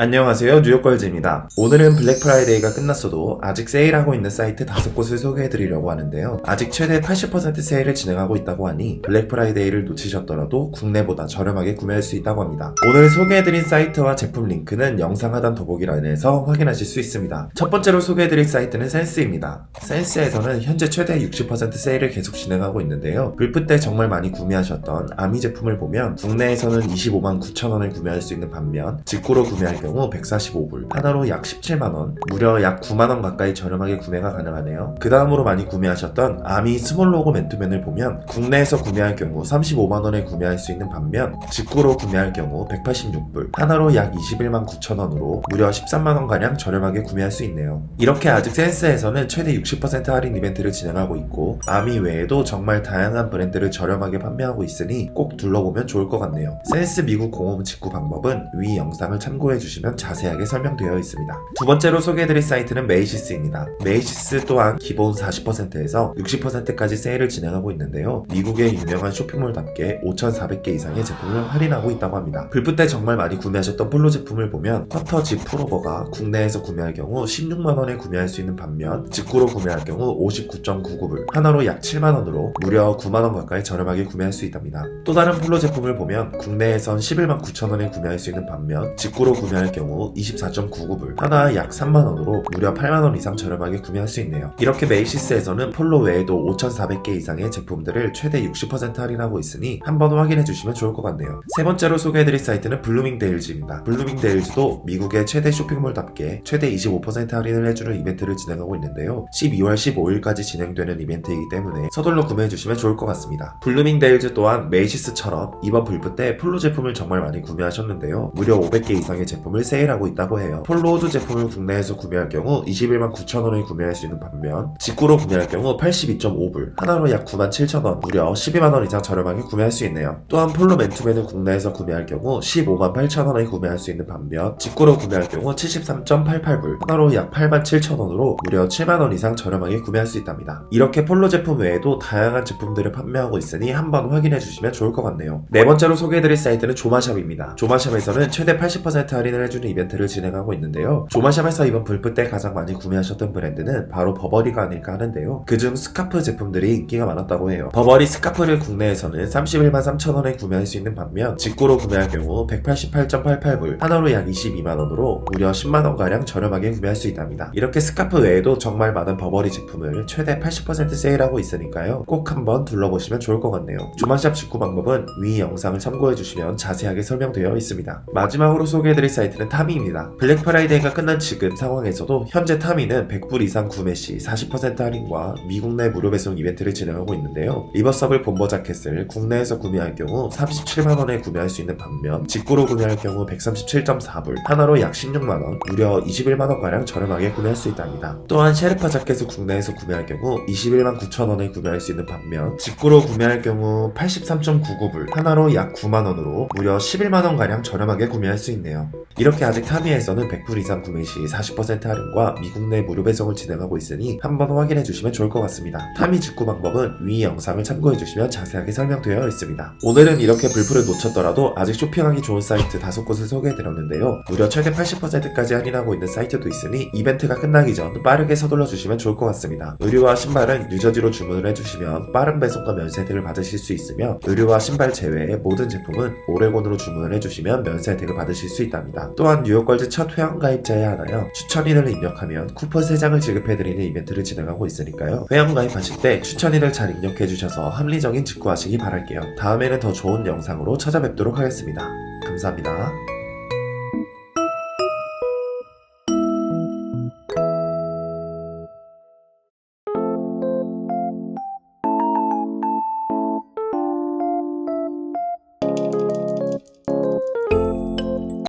안녕하세요. 뉴욕걸즈입니다. 오늘은 블랙 프라이데이가 끝났어도 아직 세일하고 있는 사이트 다섯 곳을 소개해드리려고 하는데요. 아직 최대 80% 세일을 진행하고 있다고 하니 블랙 프라이데이를 놓치셨더라도 국내보다 저렴하게 구매할 수 있다고 합니다. 오늘 소개해드린 사이트와 제품 링크는 영상 하단 더보기란에서 확인하실 수 있습니다. 첫 번째로 소개해드릴 사이트는 센스입니다. 센스에서는 현재 최대 60% 세일을 계속 진행하고 있는데요. 불프 때 정말 많이 구매하셨던 아미 제품을 보면 국내에서는 25만 9천원에 구매할 수 있는 반면 직구로 구매할 경우 145불, 하나로 약 17만원, 무려 약 9만원 가까이 저렴하게 구매가 가능하네요. 그 다음으로 많이 구매하셨던 아미 스몰 로고 맨투맨을 보면 국내에서 구매할 경우 35만원에 구매할 수 있는 반면 직구로 구매할 경우 186불, 하나로 약 21만 9천원으로 무려 13만원가량 저렴하게 구매할 수 있네요. 이렇게 아직 센스에서는 최대 60% 할인 이벤트를 진행하고 있고 아미 외에도 정말 다양한 브랜드를 저렴하게 판매하고 있으니 꼭 둘러보면 좋을 것 같네요. 센스 미국 공홈 직구 방법은 위 영상을 참고해 주시면 자세하게 설명되어 있습니다. 두 번째로 소개해드릴 사이트는 메이시스입니다. 메이시스 또한 기본 40%에서 60%까지 세일을 진행하고 있는데요. 미국의 유명한 쇼핑몰답게 5,400개 이상의 제품을 할인하고 있다고 합니다. 불프 때 정말 많이 구매하셨던 폴로 제품을 보면 커터 지 프로버가 국내에서 구매할 경우 16만원에 구매할 수 있는 반면 직구로 구매할 경우 59.99불 하나로 약 7만원으로 무려 9만원 가까이 저렴하게 구매할 수 있답니다. 또 다른 폴로 제품을 보면 국내에선 11만 9천원에 구매할 수 있는 반면 직구로 구매할 경우 24.99불 하나 약 3만원으로 무려 8만원 이상 저렴하게 구매할 수 있네요. 이렇게 메이시스에서는 폴로 외에도 5,400개 이상의 제품들을 최대 60% 할인하고 있으니 한번 확인해 주시면 좋을 것 같네요. 세 번째로 소개해드릴 사이트는 블루밍데일즈입니다. 블루밍데일즈도 미국의 최대 쇼핑몰답게 최대 25% 할인을 해주는 이벤트를 진행하고 있는데요. 12월 15일까지 진행되는 이벤트이기 때문에 서둘러 구매해 주시면 좋을 것 같습니다. 블루밍데일즈 또한 메이시스처럼 이번 불프 때 폴로 제품을 정말 많이 구매하셨는데요. 무려 500개 이상의 제품을 세일하고 있다고 해요. 폴로 호두 제품을 국내에서 구매할 경우 21만 9천 원에 구매할 수 있는 반면 직구로 구매할 경우 82.5불 하나로 약 9만 7천 원 무려 12만 원 이상 저렴하게 구매할 수 있네요. 또한 폴로 맨투맨을 국내에서 구매할 경우 15만 8천 원에 구매할 수 있는 반면 직구로 구매할 경우 73.88불 하나로 약 8만 7천 원으로 무려 7만 원 이상 저렴하게 구매할 수 있답니다. 이렇게 폴로 제품 외에도 다양한 제품들을 판매하고 있으니 한번 확인해 주시면 좋을 것 같네요. 네 번째로 소개해드릴 사이트는 조마샵입니다. 조마샵에서는 최대 80% 할인을 해주는 이벤트를 진행하고 있는데요. 조마샵에서 이번 불프 때 가장 많이 구매하셨던 브랜드는 바로 버버리가 아닐까 하는데요. 그중 스카프 제품들이 인기가 많았다고 해요. 버버리 스카프를 국내에서는 31만 3천원에 구매할 수 있는 반면 직구로 구매할 경우 188.88불 하나로 약 22만원으로 무려 10만원가량 저렴하게 구매할 수 있답니다. 이렇게 스카프 외에도 정말 많은 버버리 제품을 최대 80% 세일하고 있으니까요. 꼭 한번 둘러보시면 좋을 것 같네요. 조마샵 직구 방법은 위 영상을 참고해주시면 자세하게 설명되어 있습니다. 마지막으로 소개해드릴 사이트 는 타미입니다. 블랙 프라이데이가 끝난 지금 상황에서도 현재 타미는 100불 이상 구매 시 40% 할인과 미국 내 무료 배송 이벤트를 진행하고 있는데요. 리버서블 본버 자켓을 국내에서 구매할 경우 37만원에 구매할 수 있는 반면 직구로 구매할 경우 137.4불 하나로 약 16만원 무려 21만원가량 저렴하게 구매할 수 있답니다. 또한 셰르파 자켓을 국내에서 구매할 경우 21만 9천원에 구매할 수 있는 반면 직구로 구매할 경우 83.99불 하나로 약 9만원으로 무려 11만원가량 저렴하게 구매할 수 있네요. 이렇게 아직 타미에서는 100불 이상 구매 시 40% 할인과 미국 내 무료 배송을 진행하고 있으니 한번 확인해 주시면 좋을 것 같습니다. 타미 직구 방법은 위 영상을 참고해 주시면 자세하게 설명되어 있습니다. 오늘은 이렇게 불프를 놓쳤더라도 아직 쇼핑하기 좋은 사이트 다섯 곳을 소개해 드렸는데요. 무려 최대 80%까지 할인하고 있는 사이트도 있으니 이벤트가 끝나기 전 빠르게 서둘러 주시면 좋을 것 같습니다. 의류와 신발은 유저지로 주문을 해주시면 빠른 배송과 면세 혜택을 받으실 수 있으며 의류와 신발 제외의 모든 제품은 오레곤으로 주문을 해주시면 면세 혜택을 받으실 수 있답니다. 또한 뉴욕걸즈 첫 회원 가입자에 한하여 추천인을 입력하면 쿠폰 3장을 지급해드리는 이벤트를 진행하고 있으니까요. 회원 가입하실 때 추천인을 잘 입력해주셔서 합리적인 직구하시기 바랄게요. 다음에는 더 좋은 영상으로 찾아뵙도록 하겠습니다. 감사합니다.